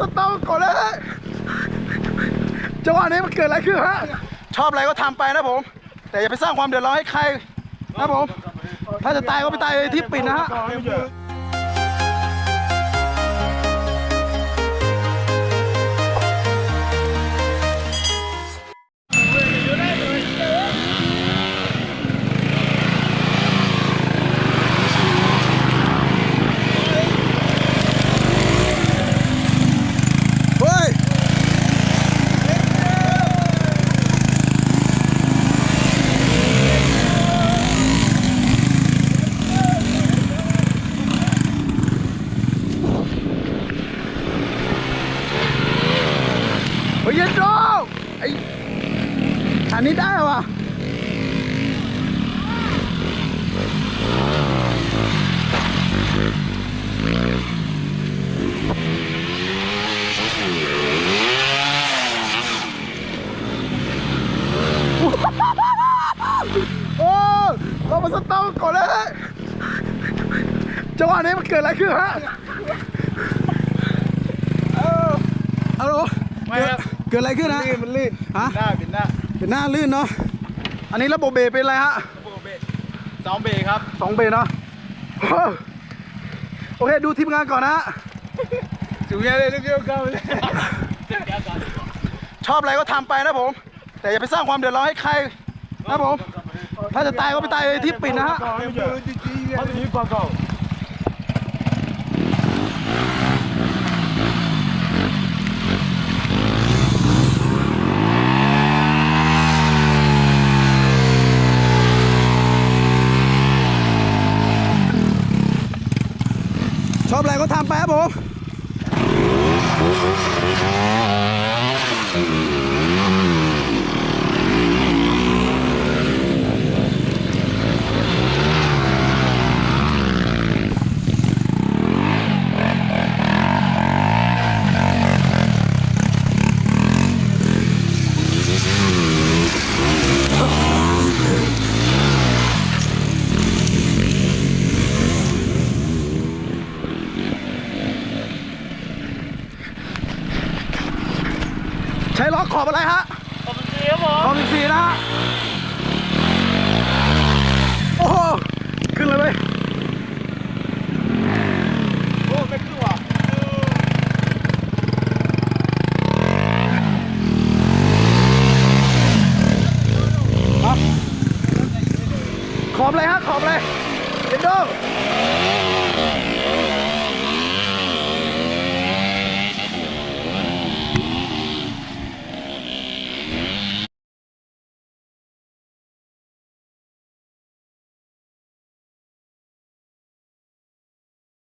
สตองก่อนเลยจังหวะนี้มันเกิดอะไรขึ้นฮะ ชอบอะไรก็ทำไปนะผม แต่อย่าไปสร้างความเดือดร้อนให้ใครนะผม ถ้าจะตายก็ไปตายที่ปิดนะฮะ ไอ้อันนี้ได้วะโอ้เรามาสตาร์ก่อนเลยจังหวะนี้มันเกิดอะไรขึ้นฮะ เออฮัลโหลไม่ครับ กิดอะไรขึ้นฮะลื่นมันลื่นฮะหน้าเป็นหน้าเป็นหน้าลื่นเนาะอันนี้ระบบเบรกเป็นอะไรฮะโบเบสสองเบรกครับสองเบรกเนาะโอ้โอเคดูทีมงานก่อนนะฮะสูงยังเลยลูกเดียวกันเลยชอบอะไรก็ทำไปนะผม แต่อย่าไปสร้างความเดือดร้อนให้ใครนะผม ถ้าจะตายก็ไปตายในที่ปิดนะฮะ เขาจะมีปากเก่า ชอบอะไรก็ทำไปครับผม ช้ล้อขอบอะไรฮะ ขอบคุณครับผมขอบสีนะฮะ โอ้โห ขึ้นเลยเว้ยโอ้ไม่ขึ้นว่ะขอบอะไรฮะ ขอบอะไรเอ็นโด